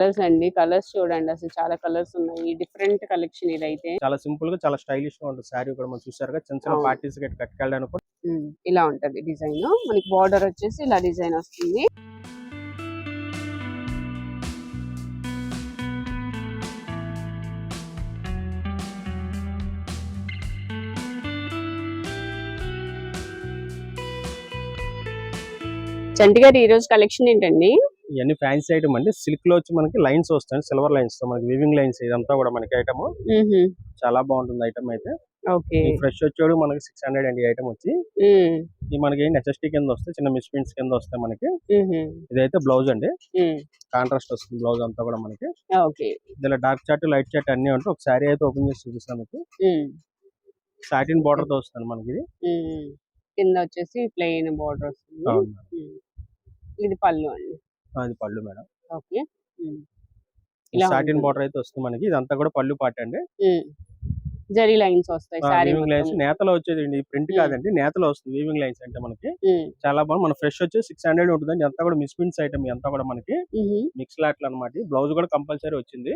Colours అండి. Colours చూడండి. అసలు చాలా కలర్స్ ఉన్నాయి. డిఫరెంట్ కలెక్షన్ ఇదైతే. చాలా సింపుల్గా చాలా స్టైలిష్గా ఉంటుంది శారీ కూడా మనం చూసారు చిన్న చిన్న. పార్టీస్ కట్టుకెళ్ళడానికి ఇలా ఉంటది డిజైన్. మనకి బార్డర్ వచ్చేసి ఇలా డిజైన్ వస్తుంది. చంటి గారు ఈ రోజు కలెక్షన్ ఏంటండి? ఇవన్నీ ఫ్యాన్సీ ఐటమ్ అండి. సిల్క్లో వచ్చి మనకి లైన్స్ వస్తాయి సిల్వర్ లైన్స్తో మనకి వివింగ్ లైన్స్ ఇదంతా కూడా మనకి ఐటమ్ చాలా బాగుంటుంది ఐటమ్ అయితే. ఓకే. ఫ్రెష్ వచ్చేవాడు మనకి సిక్స్ హండ్రెడ్ అండి ఐటమ్ వచ్చి. ఇది మనకి నెసెసిటీ కింద వస్తాయి చిన్న మిస్ ప్రింట్స్ కింద వస్తాయి మనకి. ఇదైతే బ్లౌజ్ అండి. కాంట్రాస్ట్ వస్తుంది బ్లౌజ్ అంతా కూడా మనకి. ఓకే. ఇందులో డార్క్ చార్ట్ లైట్ చార్ట్ అన్ని ఉంటాయి ఒక శారీ అయితే ఓపెన్ చేసి చూపిస్తాను మీకు. సాటిన్ బార్డర్తో వస్తుంది మనకి ఇది. కింద వచ్చేసి ప్లెయిన్ బార్డర్ వస్తుంది. ఇది పళ్ళు అండి. అది పళ్ళు మేడం. ఓకే. సాటిన్ ఉంటుంది. బార్డర్ అయితే వస్తుంది మనకి. ఇదంతా కూడా పళ్ళు పాట అండి. జరీ లైన్స్ వస్తాయి వీవింగ్ లైన్స్ నేతలో వచ్చేది అండి ప్రింట్. కాదండి. నేతలో వస్తుంది వీవింగ్ లైన్స్ అంటే మనకి. చాలా బాగుంది. మన ఫ్రెష్ వచ్చి సిక్స్ హండ్రెడ్ ఉంటుందండి. అంతా కూడా మిస్ ప్రింట్స్ ఐటమ్ అంతా కూడా మనకి. మిక్స్ లాట్లు అనమాట బ్లౌజ్ కూడా కంపల్సరీ వచ్చింది.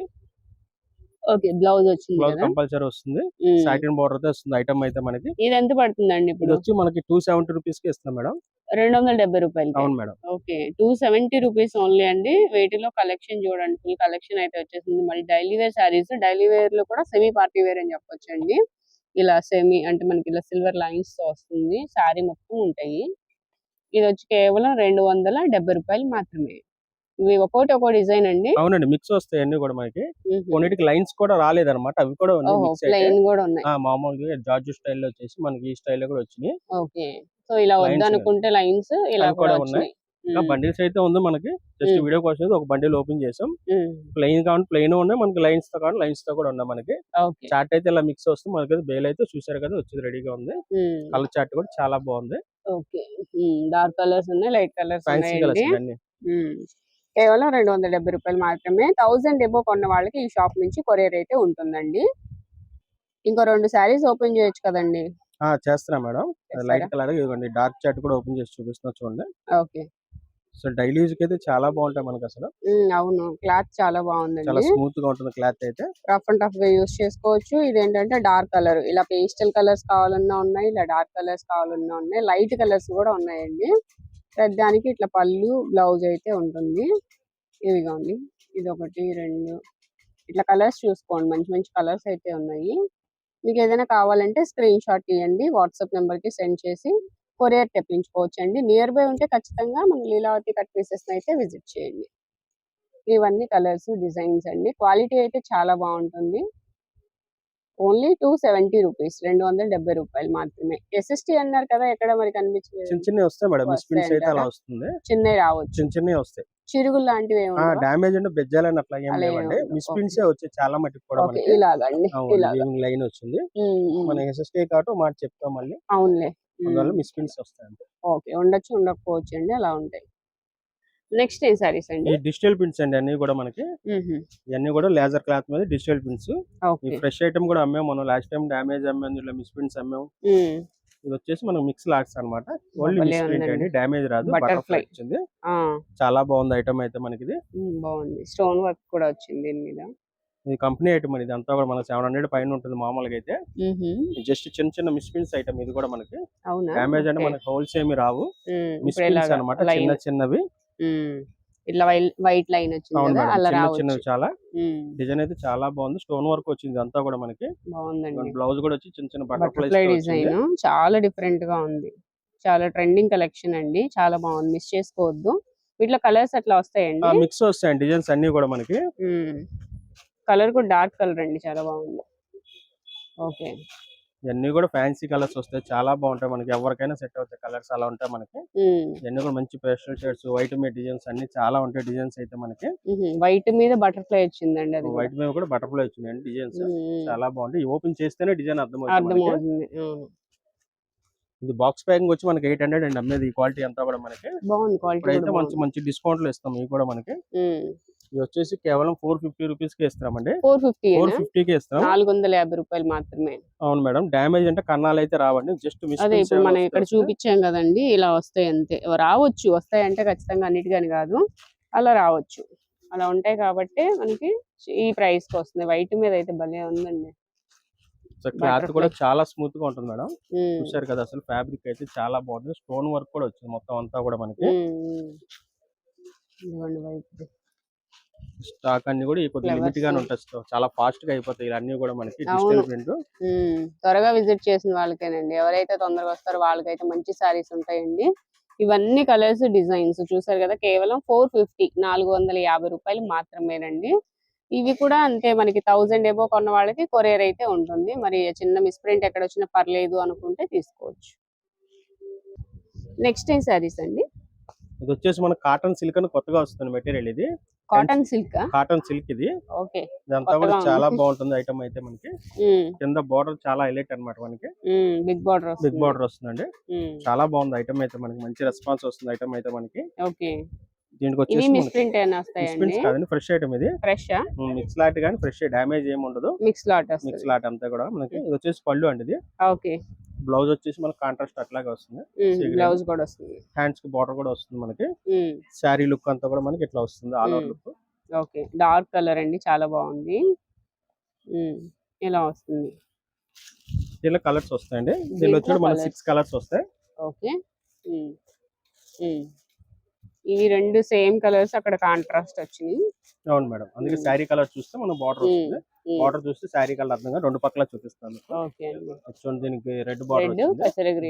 ఓకే. బ్లౌజ్ వచ్చింది బ్లౌజ్ కంపల్సరీ వస్తుంది. సాటిన్ బార్డర్తో వస్తుంది. ఐటమ్ అయితే మనకి. ఇది ఎంత పడుతుందండి ఇప్పుడు? వచ్చి మనకి టూ సెవెంటీ రూపీస్కి ఇస్తాం మేడం. రెండు వందల డెబ్బై రూపాయలు అవును madam. Okay. Two seventy rupees only అండి. వీటిలో కలెక్షన్ చూడండి. ఫుల్ కలెక్షన్ అయితే వచ్చేసింది. మళ్ళీ డైలీ వేర్ శారీస్ డైలీ వేర్లో కూడా సెమీ పార్టీ వేర్ అని చెప్పొచ్చు అండి ఇలా సెమీ అంటే మనకి ఇలా సిల్వర్ లైన్స్తో వస్తుంది. శారీ మొత్తం ఉంటాయి. ఇది వచ్చి కేవలం రెండు వందల డెబ్బై రూపాయలు మాత్రమే. ఇవి ఒక్కొక్కటి ఒక్కో డిజైన్ అండి. అవునండి. మిక్స్ వస్తాయి అన్ని కూడా మనకి. కొన్నిటికి లైన్స్ కూడా రాలేదన్నమాట. అవి కూడా ఉన్నాయి ప్లెయిన్ కూడా ఉన్నాయి. మామూలుగా జార్జ్ స్టైల్లో వచ్చేసి మనకి ఈ స్టైల్లో కూడా వచ్చినాయి. ఓకే. సో ఇలా వద్దనుకుంటే లైన్స్ ఇలా కూడా ఉన్నాయి. బండిల్స్ అయితే ఉంది మనకి. జస్ట్. వీడియో కోసం ఒక బండిల్ ఓపెన్ చేసాం. ప్లెయిన్ కావాలి ప్లెయిన్ ఉన్నాయి. మనకి లైన్స్తో కావాలి లైన్స్తో కూడా ఉన్నాయి మనకి. చాట్ అయితే ఇలా మిక్స్ వస్తుంది. మనకి బేల్ అయితే చూసారు కదా వచ్చేది రెడీగా ఉంది. కలర్ చాట్ కూడా చాలా బాగుంది. ఓకే. డార్క్ కలర్స్ ఉన్నాయి లైట్ కలర్స్ ఫ్యాన్సీ కలర్స్ అన్ని. కేవలం రెండు వందల డెబ్బై రూపాయలు మాత్రమే. థౌసండ్ ఎబో కొన్న వాళ్ళకి ఈ షాప్ నుంచి కొరియర్ అయితే ఉంటుందండి. ఇంకో రెండు శారీస్ ఓపెన్ చేయొచ్చు కదండి. చేస్తున్నా మేడం? లైట్ కలర్ ఇవ్వండి డార్క్ చాట్ కూడా ఓపెన్ చేసి చూపిస్తున్నా చూడండి. ఓకే. సో డైలీ యూజ్ అయితే చాలా బాగుంటాయి మనకి అసలు అవును. క్లాత్ చాలా చాలా బాగుందండి. స్మూత్గా ఉంటుంది క్లాత్ అయితే. రఫ్ అండ్ టఫ్గా యూస్ చేసుకోవచ్చు. ఇదేంటంటే డార్క్ కలర్. ఇలా పేస్టల్ కలర్స్ కావాలన్నా ఉన్నాయి ఇలా డార్క్ కలర్స్ కావాలన్నా ఉన్నాయి లైట్ కలర్స్ కూడా ఉన్నాయండి. ప్రతిదానికి ఇట్లా పళ్ళు బ్లౌజ్ అయితే ఉంటుంది. ఇవిగోండి ఇది ఒకటి రెండు. ఇట్లా కలర్స్ చూసుకోండి. మంచి మంచి కలర్స్ అయితే ఉన్నాయి. మీకు ఏదైనా కావాలంటే స్క్రీన్ షాట్ తీయండి వాట్సాప్ నెంబర్కి సెండ్ చేసి కొరియర్ తెప్పించుకోవచ్చు అండి నియర్ బై ఉంటే ఖచ్చితంగా మన లీలావతి కట్ పీసెస్ అయితే విజిట్ చేయండి. ఇవన్నీ కలర్స్ డిజైన్స్ అండి. క్వాలిటీ అయితే చాలా బాగుంటుంది. ఓన్లీ టూ సెవెంటీ రూపీస్ రెండు వందల డెబ్బై రూపాయలు మాత్రమే. ఎస్ఎస్టీ అన్నారు కదా ఎక్కడ మరి కనిపించలేదు? చిన్న చిన్నవి వస్తాయి మేడం. చిన్నవి రావచ్చు. చిన్న చిన్నవి వస్తాయి. చిరుగులు లాంటివి? డామేజ్ అంటే బెజ్జాలని అట్లా ఏం లేవండి. ఉండవు. Miss Okay. ప్రింట్స్ వచ్చాయి చాలా మటుకు కూడా ఇలాగండి. ఇలాగా. లైన్ వచ్చింది. మన ఎస్ఎస్టీ కాబట్టి మాట చెప్తాం మళ్ళీ. అవునులే. అందువల్ల మిస్ ప్రింట్స్ వస్తాయి అంతే. ఓకే. ఉండొచ్చు ఉండకపోవచ్చు అండి అలా ఉంటాయి. నెక్స్ట్ ఏం సారీస్ అండి? డిజిటల్ ప్రింట్స్ అండి అన్ని కూడా మనకి. ఇవన్నీ కూడా లేజర్ క్లాత్ మీద డిజిటల్ ఈ ఫ్రెష్ ఐటమ్ కూడా అమ్మాము మనం లాస్ట్ టైం డామేజ్ అమ్మాము ఇలా మిస్ ప్రింట్స్ అమ్మాము ఇది వచ్చేసి మనకు మిక్స్ లాట్స్ అన్నమాట. ఓన్లీ ఉందండి. అండి డామేజ్ రాదు. బటర్ఫ్లై. వచ్చింది. చాలా బాగుంది ఐటమ్ అయితే మనకి ఇది బాగుంది. స్టోన్ వర్క్ కూడా వచ్చింది దీని మీద. ఇది కంపెనీ ఐటమ్ ఇది అంతా కూడా మనకి సెవెన్ హండ్రెడ్ పైన ఉంటుంది మామూలుగా అయితే. జస్ట్ చిన్న చిన్న మిస్ ప్రింట్స్ ఐటమ్ ఇది కూడా మనకి. డామేజ్ అంటే. మనకి హోల్స్ ఏమి రావు. ఉమ్, మిస్ ఇప్పుడు ప్రింట్స్ ఇలాగా అనమాట. చిన్న చిన్నవి. ఇట్లా వైట్ లైన్ వచ్చింది కదా అలా చిన్నవి చాలా. డిజైన్ అయితే చాలా బాగుంది. స్టోన్ వర్క్ వచ్చింది అంతా కూడా మనకి. బాగుందండి. బ్లౌజ్ కూడా వచ్చి చిన్న చిన్న బటర్ఫ్లై డిజైన్ చాలా డిఫరెంట్గా ఉంది. చాలా ట్రెండింగ్ కలెక్షన్ అండి. చాలా బాగుంది. మిస్ చేసుకోవద్దు. వీటిలో కలర్స్ అట్లా వస్తాయండి? మిక్స్ వస్తాయి డిజైన్స్ అన్ని కూడా మనకి. కలర్ కూడా డార్క్ కలర్ అండి. చాలా బాగుంది. ఓకే. ఇవన్నీ కూడా ఫ్యాన్సీ కలర్స్ వస్తాయి. చాలా బాగుంటాయి మనకి. ఎవరికైనా సెట్ అవుతాయి కలర్స్ అలా ఉంటాయి మనకి. ఇవన్నీ కూడా మంచి పేస్టల్ షేడ్స్ వైట్ మీద డిజైన్స్ అన్ని చాలా ఉంటాయి డిజైన్స్ అయితే మనకి. వైట్ మీద బటర్ఫ్లై వచ్చిందండి అది వైట్ మీద కూడా బటర్ఫ్లై వచ్చినాయి డిజైన్స్. ఉమ్, చాలా బాగుంటాయి. ఓపెన్ చేస్తేనే డిజైన్ అర్థమవుతుంది. ఇది బాక్స్ ప్యాకింగ్ వచ్చి మనకి ఎయిట్ హండ్రెడ్ అండి అమ్మేది. ఈ క్వాలిటీ అంతా కూడా మనకి. బాగుంది క్వాలిటీ మంచి మంచి డిస్కౌంట్లో ఇస్తాం. ఇవి కూడా మనకి. ఇవి వచ్చేసి కేవలం ఫోర్ ఫిఫ్టీ రూపీస్కి ఇస్తామండి. ఫోర్ ఫిఫ్టీ ఫోర్ ఫిఫ్టీ కి ఇస్తాం. నాలుగు వందల యాభై రూపాయలు మాత్రమే. అవును మేడం. డ్యామేజ్ అంటే కన్నాలు అయితే రావండి. జస్ట్ మిస్ అదే ఇప్పుడు మనం ఇక్కడ చూపించాం కదండి ఇలా వస్తాయి అంతే. రావచ్చు వస్తాయి అంటే ఖచ్చితంగా అన్నిటికని కాదు. అలా రావచ్చు. అలా ఉంటాయి కాబట్టి మనకి ఈ ప్రైస్కి వస్తుంది. వైట్ మీద అయితే భలే ఉందండి. క్లాత్. కూడా చాలా స్మూత్గా ఉంటుంది మేడం. చూసారు కదా అసలు ఫ్యాబ్రిక్ అయితే చాలా బాగుంది. స్టోన్ వర్క్ కూడా వచ్చింది మొత్తం అంతా కూడా మనకి ఉమ్, ఉమ్. ఇదిగోండి వైట్ స్టాక్ అన్ని కూడా Flowers. లిమిట్ గానే ఉంటుంది. చాలా ఫాస్ట్గా అయిపోతాయి ఇవన్నీ కూడా మనకి. Digital print. త్వరగా విజిట్ చేసిన వాళ్ళకేనండి. ఎవరైతే తొందరగా వస్తారో వాళ్ళకైతే మంచి సారీస్ ఉంటాయండి. ఇవన్నీ కలర్స్ డిజైన్స్ చూసారు కదా కేవలం ఫోర్ ఫిఫ్టీ నాలుగు వందల యాభై రూపాయలు మాత్రమేనండి. ఇవి కూడా అంతే మనకి థౌజండ్ ఏబో కొన్న వాళ్ళకి కొరియర్ అయితే ఉంటుంది. మరి చిన్న మిస్ప్రింట్ ఎక్కడ వచ్చినా పర్లేదు అనుకుంటే తీసుకోవచ్చు. నెక్స్ట్ ఏం సారీస్ అండి? ఇది వచ్చేసి మన కాటన్ సిల్క్ అని కొత్తగా వస్తుంది మెటీరియల్ ఇది. కాటన్ సిల్క్ కాటన్ సిల్క్ ఇది. ఓకే. ఇదంతా కూడా చాలా. బాగుంటుంది ఐటమ్ అయితే మనకి. కింద బార్డర్ చాలా హైలైట్ అన్నమాట మనకి. బిగ్ బార్డర్ బిగ్ బార్డర్ వస్తుందండి. చాలా బాగుంది ఐటమ్ అయితే మనకి. మంచి రెస్పాన్స్ వస్తుంది ఐటమ్ అయితే మనకి. ఓకే. దీనికి వచ్చేసి కాదండి ఫ్రెష్ ఐటమ్ ఇది. ఫ్రెష్ మిక్స్ లాట్ కానీ ఫ్రెష్ డ్యామేజ్ ఏమి ఉండదు. మిక్స్ లాట్ మిక్స్ లాట్ అంతా కూడా మనకి. ఇది వచ్చేసి పళ్ళు అండి ఇది. ఓకే. బ్లౌజ్ వచ్చేసి మనకి కాంట్రాస్ట్ అట్లాగే వస్తుంది. బ్లౌజ్ కూడా వస్తుంది. హ్యాండ్స్కి బార్డర్ కూడా వస్తుంది మనకి. శారీ లుక్ అంతా కూడా మనకి ఇట్లా వస్తుంది all over. Look okay. Dark colour అండి చాలా బాగుంది. ఇలా వస్తుంది. దీనిలో కలర్స్ వస్తాయండి. దీనిలో వచ్చి మన. సిక్స్ కలర్స్ వస్తాయి. ఓకే. ఇవి రెండు సేమ్ కలర్స్ అక్కడ కాంట్రాస్ట్ వచ్చినాయి. అవును మేడం. అందుకే. శారీ కలర్ చూస్తే మనం బార్డర్ వస్తుంది. బార్డర్ చూస్తే శారీ కలర్ అర్థంగా రెండు పక్కల చూపిస్తాను. చూడండి దీనికి రెడ్ బార్డర్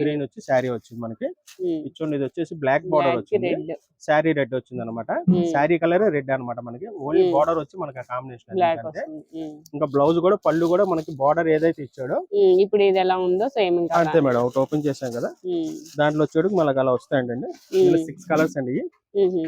గ్రీన్. వచ్చి శారీ వచ్చింది మనకి. చూడండి ఇది వచ్చేసి బ్లాక్ బార్డర్ వచ్చింది. శారీ రెడ్ వచ్చింది అనమాట. శారీ కలర్ రెడ్ అన్నమాట మనకి. ఓన్లీ. బార్డర్ వచ్చి మనకి ఆ కాంబినేషన్ అంటే ఇంకా బ్లౌజ్ కూడా పళ్ళు కూడా మనకి బార్డర్ ఏదైతే ఇచ్చాడో ఇప్పుడు ఇది ఎలా ఉందో సేమ్ అంతే మేడం. ఒకటి ఓపెన్ చేసాం కదా. దాంట్లో వచ్చేటికి మనకి అలా వస్తాయండి సిక్స్ కలర్స్ అండి ఇవి.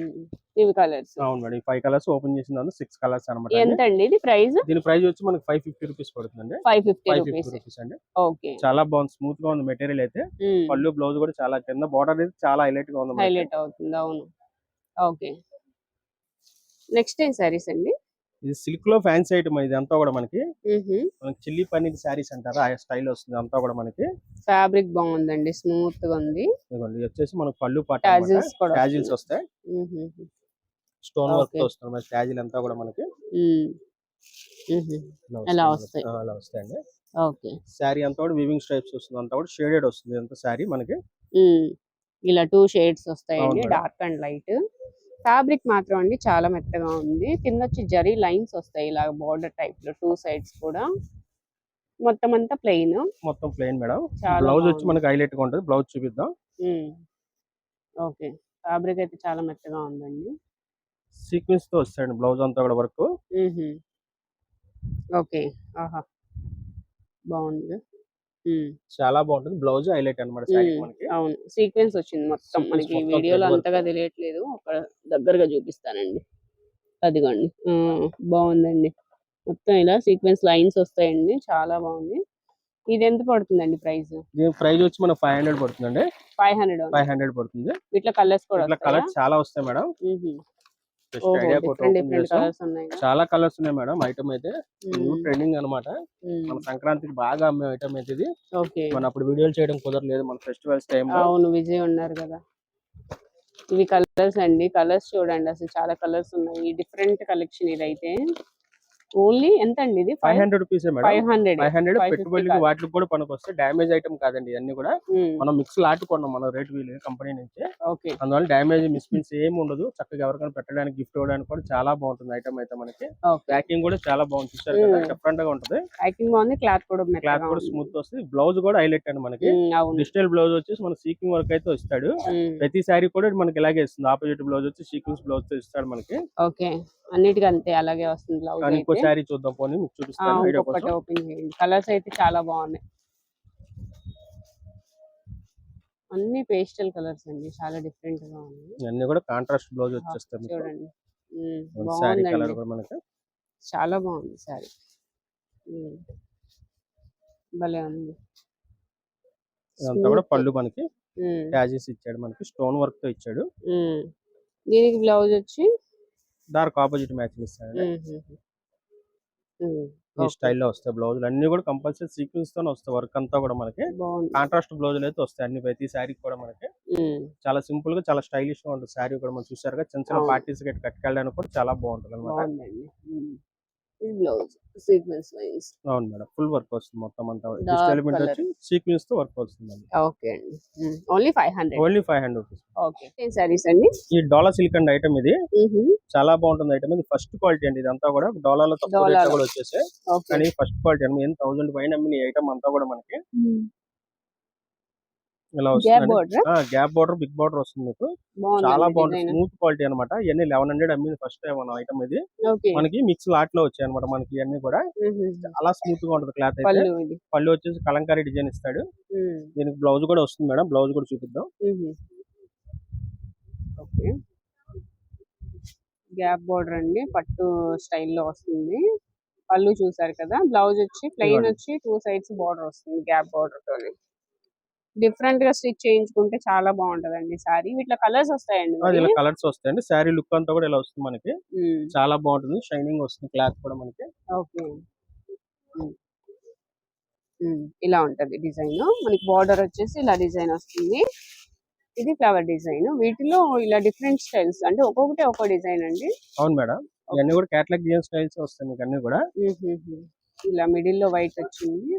కలర్స్ అవును మేడం. ఫైవ్ కలర్స్ ఓపెన్ చేసిన సిక్స్ కలర్స్ అనమాట ఎంత అండి ఇది ప్రైస్? దీని ప్రైస్ వచ్చి మనకి ఫైవ్ ఫిఫ్టీ రూపీస్ పడుతుందండి. ఫైవ్ ఫిఫ్టీ రూపీస్ అండి. ఓకే. చాలా బాగుంది. స్మూత్గా ఉంది మెటీరియల్ అయితే. పళ్ళు బ్లౌజ్ కూడా చాలా కింద. బార్డర్ అయితే చాలా హైలైట్గా ఉంది. హైలైట్ అవుతుంది. అవును. ఓకే. నెక్స్ట్ ఏం సారీస్ అండి? ఇది సిల్క్లో ఫ్యాన్సీ ఐటమ్ ఇది అంతా కూడా మనకి. మనకి చిల్లీ పన్నీర్ శారీస్ అంటారు? ఆ స్టైల్ వస్తుంది అంతా కూడా మనకి. ఫ్యాబ్రిక్ బాగుందండి. స్మూత్గా ఉంది. ఇదిగోండి ఇది వచ్చేసి మనకి పళ్ళు పాట టాజిల్స్ కూడా టాజిల్స్ వస్తాయి. స్టోన్ వర్క్ వస్తుంది మన టాజిల్ అంతా కూడా మనకి. అలా. వస్తాయి. అలా వస్తాయండి. ఓకే. శారీ అంతా కూడా వివింగ్ స్ట్రైప్స్ వస్తుంది. అంతా కూడా షేడెడ్ వస్తుంది. అంత శారీ మనకి. ఇలా టూ షేడ్స్ వస్తాయండి. Dark and light. ఫ్యాబ్రిక్ మాత్రం అండి చాలా మెత్తగా ఉంది. కింద వచ్చి జరీ లైన్స్ వస్తాయి ఇలా బార్డర్ టైప్లో టూ సైడ్స్ కూడా. మొత్తం అంతా ప్లెయిన్. మొత్తం ప్లెయిన్ మేడం. బ్లౌజ్ వచ్చి. మనకి హైలైట్గా ఉంటుంది. బ్లౌజ్ చూపిద్దాం. ఓకే. ఫ్యాబ్రిక్ అయితే చాలా మెత్తగా ఉందండి. సీక్వెన్స్తో వస్తాయండి బ్లౌజ్ అంతా కూడా వర్క్. ఓకే. ఆహా. బాగుంది. చాలా బాగుంటుంది బ్లౌజ్ హైలైట్ మ్మ్. మనకి. అవును. సీక్వెన్స్ వచ్చింది మొత్తం. మనకి వీడియోలో. అంతగా తెలియట్లేదు. ఒక దగ్గరగా చూపిస్తానండి. అదిగోండి. బాగుందండి మొత్తం ఇలా సీక్వెన్స్ లైన్స్ వస్తాయండి. చాలా బాగుంది ఇది ఎంత పడుతుందండి ప్రైస్? ప్రైస్ వచ్చి మనకి ఫైవ్ హండ్రెడ్ పడుతుందండి. ఫైవ్ హండ్రెడ్ ఫైవ్ హండ్రెడ్ పడుతుంది. వీటిలో కలర్స్ కూడా ఇట్లా కలర్స్ చాలా వస్తాయి మేడం. చాలా కలర్స్ ఉన్నాయి మేడం ఐటమ్ అయితే. న్యూ. ట్రెండింగ్ అన్నమాట. మ్మ్. మన సంక్రాంతికి బాగా అమ్మే ఐటమ్ అయితే ఇది. ఓకే. మన అప్పుడు వీడియోలు చేయడం కుదరలేదు మన ఫెస్టివల్స్ టైం అవును విజయ్ ఉన్నారు కదా! ఇవి కలర్స్ అండి. కలర్స్ చూడండి అసలు చాలా కలర్స్ ఉన్నాయి. డిఫరెంట్ కలెక్షన్ ఇదైతే. ఓన్లీ ఎంత అండి ఇది? Five hundred rupees five hundred. Five hundred 550 పెట్టుబడులకి కాదు. వాటికి కూడా పనికి వస్తే డ్యామేజ్ ఐటమ్ కాదండి ఇవన్నీ కూడా. మనం మిక్స్ లాటుకున్నాం మనం రేట్ వీలు కంపెనీ నుంచి. ఓకే. అందువల్ల డ్యామేజ్ మిస్ప్రింట్స్ ఏమి ఉండదు. చక్కగా ఎవరికైనా పెట్టడానికి గిఫ్ట్ ఇవ్వడానికి కూడా చాలా బాగుంటుంది ఐటమ్ అయితే మనకి. ప్యాకింగ్ కూడా చాలా బాగుంది. చూసారు కదా. డిఫరెంట్గా ఉంటుంది. ప్యాకింగ్ బాగుంది క్లాత్ కూడా క్లాత్ కూడా. స్మూత్ వస్తుంది. బ్లౌజ్ కూడా హైలైట్ అండి మనకి. డిజిటల్ బ్లౌజ్ వచ్చేసి మన సీకింగ్ వర్క్ అయితే వస్తాడు ప్రతి శారీ కూడా మనకి ఇలాగే ఇస్తుంది. ఆపోజిట్ బ్లౌజ్ వచ్చి సీక్వెన్స్ బ్లౌజ్తో ఇస్తాడు మనకి. ఓకే. అన్నిటికీ అంతే అలాగే వస్తుంది బ్లౌజ్ కానీ ఇంకో అయితే. శారీ చూద్దాం పోనీ మీకు చూపిస్తాను ఇంకొకటి కోసం. ఓపెన్ చేయండి. కలర్స్ అయితే చాలా బాగున్నాయి. అన్ని పేస్టల్ కలర్స్ అండి చాలా డిఫరెంట్గా ఉన్నాయి. అన్ని కూడా కాంట్రాస్ట్ బ్లౌజ్ వచ్చేస్తాయి మీకు. చూడండి. ఉమ్, శారీ కలర్ బాగుందండి. కూడా మనకి. చాలా బాగుంది సారీ భలే ఉంది. ఇదంతా కూడా Smooth. పళ్ళు మనకి. ఉమ్, ఇచ్చాడు మనకి. స్టోన్ వర్క్తో ఇచ్చాడు. ఉమ్. దీనికి బ్లౌజ్ వచ్చి డార్క్ ఆపోజిట్ మ్యాచింగ్ ఉమ్. ఈ. స్టైల్లో వస్తాయి బ్లౌజులు. అన్ని కూడా కంపల్సరీ సీక్వెన్స్ తోనే వస్తాయి వర్క్ అంతా కూడా మనకి. కాంట్రాస్ట్ బ్లౌజులు అయితే వస్తాయి అన్ని ప్రతి శారీ కూడా మనకి. చాలా సింపుల్గా చాలా స్టైలిష్గా ఉంటుంది శారీ కూడా. మనం చూసారుగా చిన్న చిన్న. పార్టీస్ కట్టుకెళ్ళడానికి కూడా చాలా బాగుంటుంది అనమాట బ్లౌజ్ సీక్వెన్స్ వైన్స్ అవును మేడం. ఫుల్ వర్క్ వస్తుంది మొత్తం అంతా. Digital element. వచ్చి సీక్వెన్స్తో వర్క్ వస్తుంది ఓకే అండి. Only five hundred. Only five hundred rupees. Okay. ఏం సారీస్ అండి? ఈ డోలా సిల్క్ అండ్ ఐటమ్ ఇది. చాలా బాగుంటుంది ఐటమ్ ఇది. ఫస్ట్ క్వాలిటీ అండి ఇదంతా కూడా. డాలర్లో తక్కువ డోలాలో. రేట్లో కూడా వచ్చేసి కానీ ఫస్ట్ క్వాలిటీ అండి. ఎన్ థౌసండ్ పైన అమ్మిన ఐటమ్ అంతా కూడా మనకి ఇలా గ్యాప్ వస్తుంది border? Gap border big border వస్తుంది మీకు. చాలా బాగుంటుంది. స్మూత్ క్వాలిటీ అనమాట ఇవన్నీ లెవెన్ హండ్రెడ్ అమ్మింది ఫస్ట్ టైం మన ఐటమ్ ఇది. మనకి మిక్స్ లాట్లో వచ్చాయి అనమాట మనకి ఇవన్నీ కూడా. చాలా స్మూత్గా ఉంటుంది క్లాత్ అయితే. పళ్ళు వచ్చేసి కలంకారీ డిజైన్ ఇస్తాడు. దీనికి బ్లౌజ్ కూడా వస్తుంది మేడం. బ్లౌజ్ కూడా చూపిద్దాం. ఓకే. గ్యాప్ బోర్డర్ అండి. పట్టు స్టైల్లో వస్తుంది. పళ్ళు చూసారు కదా? బ్లౌజ్ వచ్చి ప్లెయిన్. వచ్చి టూ సైడ్స్ బార్డర్ వస్తుంది గ్యాప్ బార్డర్ తోని డిఫరెంట్గా స్టిచ్ చేయించుకుంటే చాలా బాగుంటదండి సారీ. వీటిలో కలర్స్ వస్తాయండి ఇలా? కలర్స్ వస్తాయండి. శారీ లుక్ అంతా కూడా ఇలా వస్తుంది మనకి. చాలా బాగుంటుంది. షైనింగ్ వస్తుంది క్లాత్ కూడా మనకి. ఓకే. ఇలా ఉంటది డిజైన్. మనకి బార్డర్ వచ్చేసి ఇలా డిజైన్ వస్తుంది. ఇది ఫ్లవర్ డిజైన్. వీటిలో ఇలా డిఫరెంట్ స్టైల్స్ అంటే ఒక్కొక్కటి ఒక్కో డిజైన్ అండి. అవును మేడం. ఇవన్నీ కూడా క్యాటలాగ్ డిజైన్ స్టైల్స్ వస్తాయి మీకు అన్ని కూడా. ఇలా మిడిల్లో వైట్ వచ్చింది.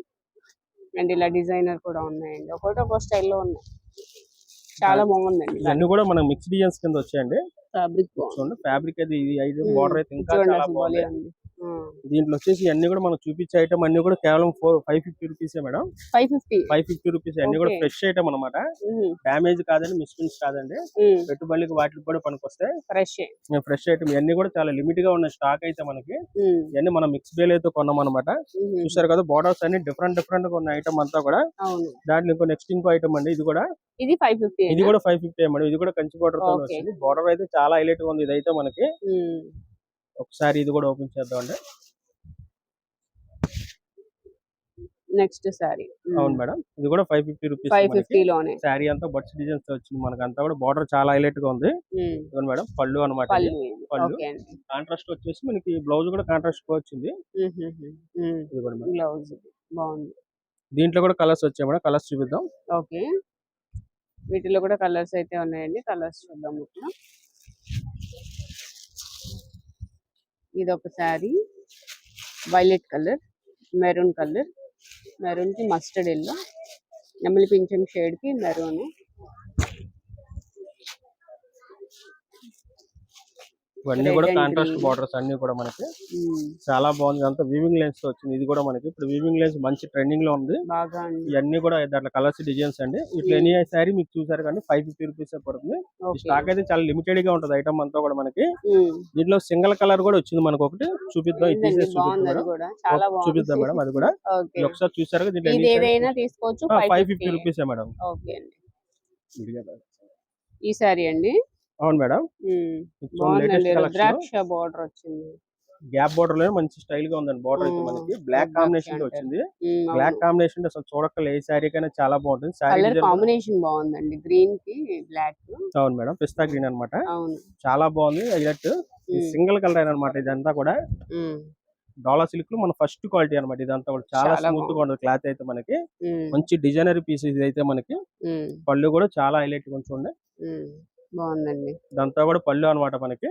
అండ్ ఇలా డిజైనర్ కూడా ఉన్నాయండి. ఒకటి ఒక స్టైల్లో ఉన్నాయి. చాలా బాగుందండి. ఇవన్నీ కూడా మనకి మిక్స్ డిజైన్స్ కింద వచ్చాయండి. ఫ్యాబ్రిక్ బాగుంది. ఫ్యాబ్రిక్ అది ఇది మ్మ్. బార్డర్ అయితే ఇంకా చాలా బాగుంది. దీంట్లో వచ్చేసి అన్ని కూడా మనం చూపించే ఐటమ్ అన్ని కూడా కేవలం ఫోర్ ఫైవ్ ఫిఫ్టీ రూపీసే madam. Five fifty? Five fifty rupees. అన్ని కూడా. ఫ్రెష్ ఐటమ్ అనమాట డ్యామేజ్ కాదండి మిస్ప్రింట్స్ కాదండి. పెట్టుబడికి వాటికి కూడా పనికొస్తాయి ఫ్రెష్. ఫ్రెష్ ఐటమ్ ఇవన్నీ కూడా చాలా లిమిట్గా ఉన్న స్టాక్ అయితే మనకి ఇవన్నీ మనం మిక్స్ బేల్ అయితే కొన్నాం అనమాట చూసారు కదా బార్డర్స్ అన్ని డిఫరెంట్ డిఫరెంట్గా ఉన్న ఐటమ్ అంతా కూడా. దాంట్లో ఇంకో నెక్స్ట్ ఇంకో ఐటమ్ అండి ఇది కూడా. ఇది ఫైవ్ ఫిఫ్టీ ఇది కూడా ఫైవ్ ఫిఫ్టీ మేడం. ఇది కూడా కంచి బార్డర్తో. వస్తుంది బార్డర్ అయితే చాలా హైలైట్గా ఉంది ఇదైతే మనకి. ఒకసారి ఇది కూడా ఓపెన్ చేద్దాం అండి నెక్స్ట్ సారీ అవును మేడం. ఇది కూడా five fifty rupees five fifty లోనే శారీ అంతా బట్స్ డిజైన్స్ వచ్చింది మనకి అంతా కూడా. బార్డర్ చాలా హైలైట్గా ఉంది. ఇదిగోండి మేడం పళ్ళు అనమాట పళ్ళు కాంట్రాస్ట్ వచ్చేసి మనకి బ్లౌజ్ కూడా కాంట్రాస్ట్ వచ్చింది. ఇది కూడా మేడం. బ్లౌజ్ బాగుంది. దీంట్లో కూడా కలర్స్ వచ్చాయి మేడం. కలర్స్ చూపిద్దాం. ఓకే. వీటిలో కూడా కలర్స్ అయితే ఉన్నాయండి. కలర్స్ చూద్దాం ఇప్పుడు. ఇది ఒక sari. Violet colour maroon colour. మెరూన్కి mustard yellow. నెమలి పింఛం షేడ్కి మెరూన్. ఇవన్నీ కూడా కాంట్రాస్ట్. బార్డర్స్ అన్ని కూడా మనకి చాలా బాగుంది. అంతా వీవింగ్ లైన్స్తో వచ్చింది. ఇది కూడా మనకి ఇప్పుడు వీవింగ్ లైన్స్ మంచి ట్రెండింగ్లో ఉంది. ఇవన్నీ కూడా దాంట్లో కలర్స్ డిజైన్స్ అండి. ఇట్లా ఎనీ శారీ మీకు చూసారు కానీ ఫైవ్ ఫిఫ్టీ రూపీస్ పడుతుంది. స్టాక్ అయితే చాలా లిమిటెడ్గా ఉంటది. ఐటమ్ అంతా కూడా మనకి. దీంట్లో సింగిల్ కలర్ కూడా వచ్చింది మనకు ఒకటి. చూపిద్దాం. ఇది చూపిద్దాం మేడం. అది కూడా. ఒకసారి చూసారు దీంట్లో తీసుకోవచ్చు ఫైవ్ ఫిఫ్టీ రూపీస్ మేడం. ఈ సారీ అండి. అవును మేడం. బార్డర్ వచ్చింది. గ్యాప్ బార్డర్లో మంచి స్టైల్గా ఉందండి బార్డర్ అయితే. మనకి. Black combination. వచ్చింది. బ్లాక్ కాంబినేషన్ అసలు చూడక్కల ఏ శారీ కైనా చాలా బాగుంటుంది. కలర్ కాంబినేషన్ బాగుందండి. గ్రీన్కి బ్లాక్. అవును మేడం. పిస్తా గ్రీన్ అన్నమాట. అవును. చాలా బాగుంది. హైలైట్. ఉమ్, సింగిల్ కలర్ అనమాట ఇదంతా కూడా. ఉమ్, డాలా సిల్క్లో మన ఫస్ట్ క్వాలిటీ అన్నమాట ఇదంతా కూడా. చాలా స్మూత్గా ఉంటుంది క్లాత్ అయితే మనకి. మంచి డిజైనరీ పీస్ ఇది అయితే మనకి పళ్ళు కూడా చాలా హైలైట్గా ఉమ్, బాగుందండి ఇదంతా కూడా పళ్ళు అన్నమాట మనకి.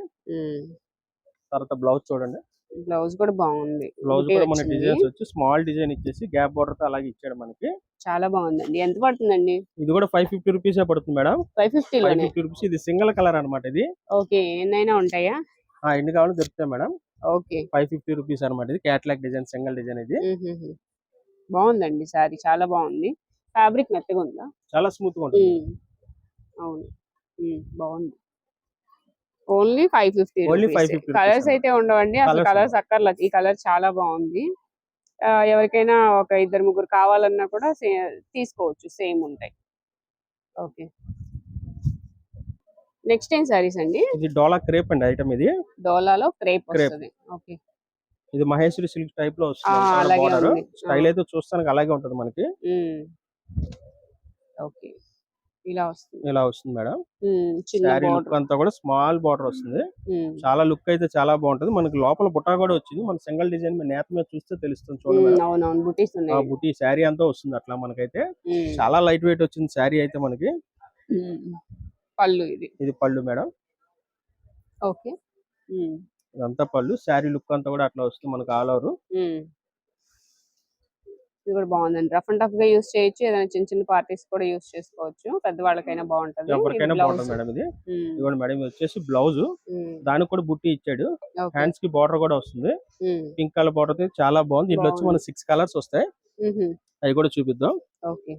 తర్వాత బ్లౌజ్ చూడండి. బ్లౌజ్ కూడా బాగుంది బ్లౌజ్ కూడా మన. డిజైన్స్ వచ్చి స్మాల్ డిజైన్ ఇచ్చేసి గ్యాప్ బార్డర్తో అలాగే ఇచ్చాడు మనకి. చాలా బాగుందండి ఎంత పడుతుందండి? ఇది కూడా ఫైవ్ ఫిఫ్టీ రూపీస్ పడుతుంది madam. Five fifty five fifty rupees. ఇది సింగిల్ కలర్ అన్నమాట ఇది. ఓకే. ఎన్నైనా ఉంటాయా? ఆ, ఎన్ని కావాలో దొరుకుతాయి madam. Okay. Five fifty rupees అనమాట ఇది. క్యాట్లాగ్ డిజైన్ సింగిల్ డిజైన్ ఇది. బాగుందండి సారీ. చాలా బాగుంది ఫ్యాబ్రిక్ మెత్తగా ఉందా చాలా స్మూత్గా ఉంటుంది అవును. బాగుంది. Only five fifty Only 550 colours rupees అయితే ఉండవండి. అసలు కలర్స్ అక్కర్లేదు. ఈ కలర్ చాలా బాగుంది. ఎవరికైనా ఒక ఇద్దరు ముగ్గురు కావాలన్నా కూడా తీసుకోవచ్చు. సేమ్ ఉంటాయి. ఓకే. నెక్స్ట్ ఏం సారీస్ అండి? ఇది డోలా క్రేప్ అండి ఐటమ్ ఇది. డోలాలో క్రేప్. వస్తుంది. ఓకే. ఇది మహేశ్వరి సిల్క్ టైప్లో వస్తుంది. స్టైల్. అయితే చూస్తానికి అలాగే ఉంటది మనకి. ఓకే. ఇలా వస్తుంది. ఇలా వస్తుంది మేడం. శారీ లుక్ అంతా కూడా స్మాల్ బార్డర్ వస్తుంది. చాలా లుక్ అయితే చాలా బాగుంటది. మనకి లోపల బుట్టా కూడా వచ్చింది. మన సింగిల్ డిజైన్ నేత మీద చూస్తే తెలుస్తుంది చూడండి ఆ బుటీ శారీ అంతా వస్తుంది అట్లా మనకైతే. చాలా లైట్ వెయిట్ వచ్చింది శారీ అయితే మనకి. పళ్ళు ఇది. ఇది పళ్ళు మేడం. ఓకే. ఇదంతా పళ్ళు. శారీ లుక్ అంతా కూడా అట్లా వస్తుంది మనకి ఆల్ ఓవర్. ఇది కూడా బాగుందండి. రఫ్ అండ్ టఫ్గా యూస్ చేయొచ్చు. ఏదైనా చిన్న చిన్న పార్టీస్ కూడా యూస్ చేసుకోవచ్చు. పెద్దవాళ్ళకైనా బాగుంటది. ఎవరికైనా. బాగుంటుంది మేడం ఇది. ఉమ్, ఇదిగోండి మేడం ఇది వచ్చేసి బ్లౌజ్. దానికి కూడా బుట్టి ఇచ్చాడు. హ్యాండ్స్కి బార్డర్ కూడా వస్తుంది. పింక్ కలర్ బార్డర్ చాలా బాగుంది. దీంట్లో వచ్చి. మన సిక్స్ కలర్స్ వస్తాయి. అవి కూడా చూపిద్దాం. ఓకే.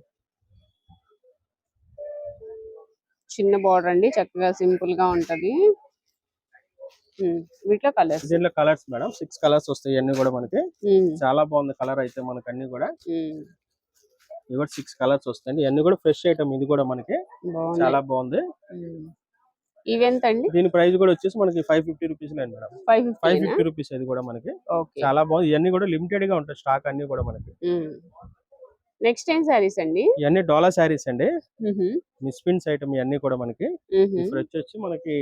చిన్న బార్డర్ అండి. చక్కగా సింపుల్గా ఉంటది. వీటిలో కలర్స్ దీంట్లో కలర్స్ మేడం. సిక్స్ కలర్స్ వస్తాయి ఇవన్నీ కూడా మనకి. చాలా బాగుంది కలర్ అయితే మనకి అన్ని కూడా. ఇవి కూడా సిక్స్ కలర్స్ వస్తాయండి. ఇవన్నీ కూడా ఫ్రెష్ ఐటమ్ ఇది కూడా మనకి. చాలా బాగుంది. అండి దీని ప్రైస్ కూడా వచ్చేసి మనకి ఫైవ్ ఫిఫ్టీ రూపీస్ లేదు మేడం. ఫైవ్ ఫిఫ్టీ రూపీస్ అది కూడా మనకి. చాలా బాగుంది. ఇవన్నీ కూడా లిమిటెడ్గా ఉంటాయి. స్టాక్ అన్ని కూడా మనకి. నెక్స్ట్ ఏం సారీస్ అండి? ఇవన్నీ డోలా శారీస్ అండి. మిస్పిన్స్ ఐటమ్ ఇవన్నీ కూడా మనకి. ఇప్పుడు వచ్చి మనకి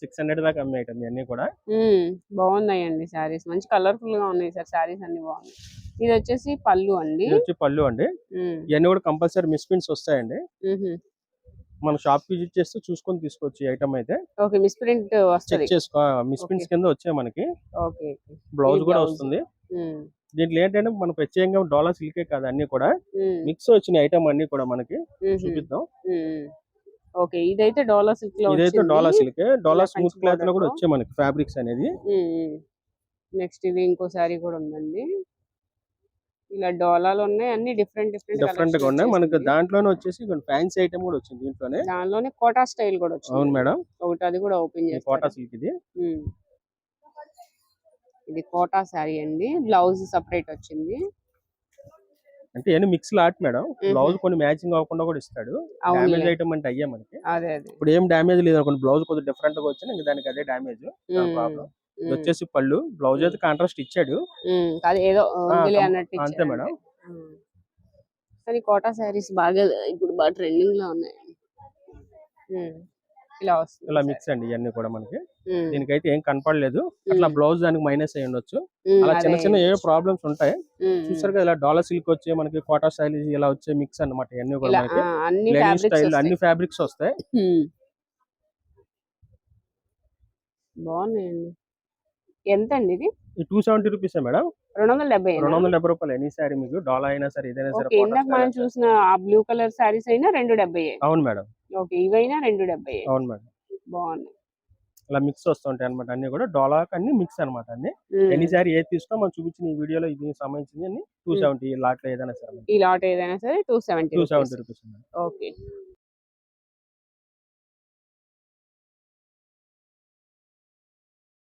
సిక్స్ హండ్రెడ్ దాకా అమ్మే ఐటమ్ ఇవన్నీ కూడా. మ్మ్. బాగున్నాయండి శారీస్. మంచి కలర్ఫుల్గా ఉన్నాయి సార్. శారీస్ అన్ని బాగున్నాయి. ఇది వచ్చేసి పళ్ళు అండి. వచ్చి పళ్ళు అండి. ఇవన్నీ కూడా కంపల్సరీ మిస్పిన్స్ వస్తాయండి. మన షాప్ విజిట్ చేస్తే చూసుకొని తీసుకోవచ్చు ఐటమ్ అయితే. ఓకే మిస్ ప్రింట్ వస్తుంది. చెక్ చేసుకో మిస్పిన్స్ కింద వచ్చాయి మనకి. ఓకే బ్లౌజ్ కూడా. వస్తుంది. దీంట్లో ఏంటంటే మన ప్రత్యేకంగా డోలా సిల్కే కాదు అన్ని కూడా. మిక్స్ వచ్చిన ఐటమ్ అన్ని కూడా మనకి. చూపిద్దాం. ఓకే ఇదైతే డోలా సిల్క్ ఇదైతే డోలా సిల్క్. డోలా ఇలా స్మూత్ క్లాత్లో. కూడా. వచ్చాయి మనకి ఫ్యాబ్రిక్స్ అనేది. నెక్స్ట్ ఇది ఇంకో శారీ కూడా ఉందండి. ఇలా డోలాలు ఉన్నాయి అన్ని డిఫరెంట్ డిఫరెంట్ డిఫరెంట్గా ఉన్నాయి. మనకి దాంట్లోనే వచ్చేసి ఫ్యాన్సీ ఐటమ్ కూడా వచ్చింది దీంట్లోనే. దానిలోనే కోటా స్టైల్ కూడా వచ్చింది. అవును మేడం. ఒకటి అది కూడా ఓపెన్ ఈ కోటా సిల్క్ ఇది. ఇది కోటా శారీ అండి. బ్లౌజ్ సపరేట్ వచ్చింది. అంటే ఇవన్నీ మిక్స్ లాట్ మేడం. బ్లౌజ్ కొన్ని మ్యాచింగ్ అవ్వకుండా కూడా ఇస్తాడు. డామేజ్ ఐటమ్ అంటే అయ్యే మనకి. అదే అదే. ఇప్పుడు ఏం డామేజ్ లేదు అనుకోండి బ్లౌజ్ కొద్దిగా డిఫరెంట్గా వచ్చినా ఇంకా దానికి అదే డామేజ్. ఉమ్, ప్రాబ్లం వచ్చేసి పళ్ళు. బ్లౌజ్ అయితే కాంట్రాస్ట్ ఇచ్చాడు. ఏదో అంతే మేడం. కానీ కోటా శారీస్ బాగా ఇప్పుడు బాగా ట్రెండింగ్లో ఉన్నాయి. ఇలా వస్తుంది ఇలా మిక్స్ అండి ఇవన్నీ కూడా మనకి. దీనికైతే ఏం కనపడలేదు. అట్లా బ్లౌజ్ దానికి మైనస్ అయి ఉండొచ్చు. అలా చిన్న. చిన్న ఏ ప్రాబ్లమ్స్ ఉంటాయి. చూసారు కదా ఇలా డాలర్ సిల్క్ వచ్చి మనకి కోటా స్టైల్ ఇలా వచ్చే మిక్స్ అన్నమాట ఇవన్నీ కూడా మనకి. స్టైల్ అన్ని ఫ్యాబ్రిక్స్ వస్తాయి. బాగున్నాయండి. ఎంత అండి ఇది? టూ సెవెంటీ రూపీస్ మేడం రెండు వందల డెబ్బై రెండు వందల డెబ్బై రూపాయలు. ఎనీ సారీ మీకు? డాలర్ అయినా సరే ఏదైనా సరే ఇందాక మనం. చూసిన ఆ బ్లూ కలర్ శారీస్ అయినా రెండు డెబ్బై అవును మేడం. ఓకే ఇవైనా రెండు డెబ్బై అవును మేడం. బాగున్నాయి. ఇలా మిక్స్ వస్తుంటాయి అనమాట అన్ని కూడా డాలర్ అన్ని మిక్స్ అన్నమాట అన్ని. ఉమ్. ఎన్ని సారీ ఏది తీసుకున్నా మనం చూపించిన ఈ వీడియోలో ఇది సంబంధించింది అన్ని టూ సెవెంటీ లాట్లో ఏదైనా సరే ఈ లాట్ ఏదైనా సరే two seventy two seventy rupees okay.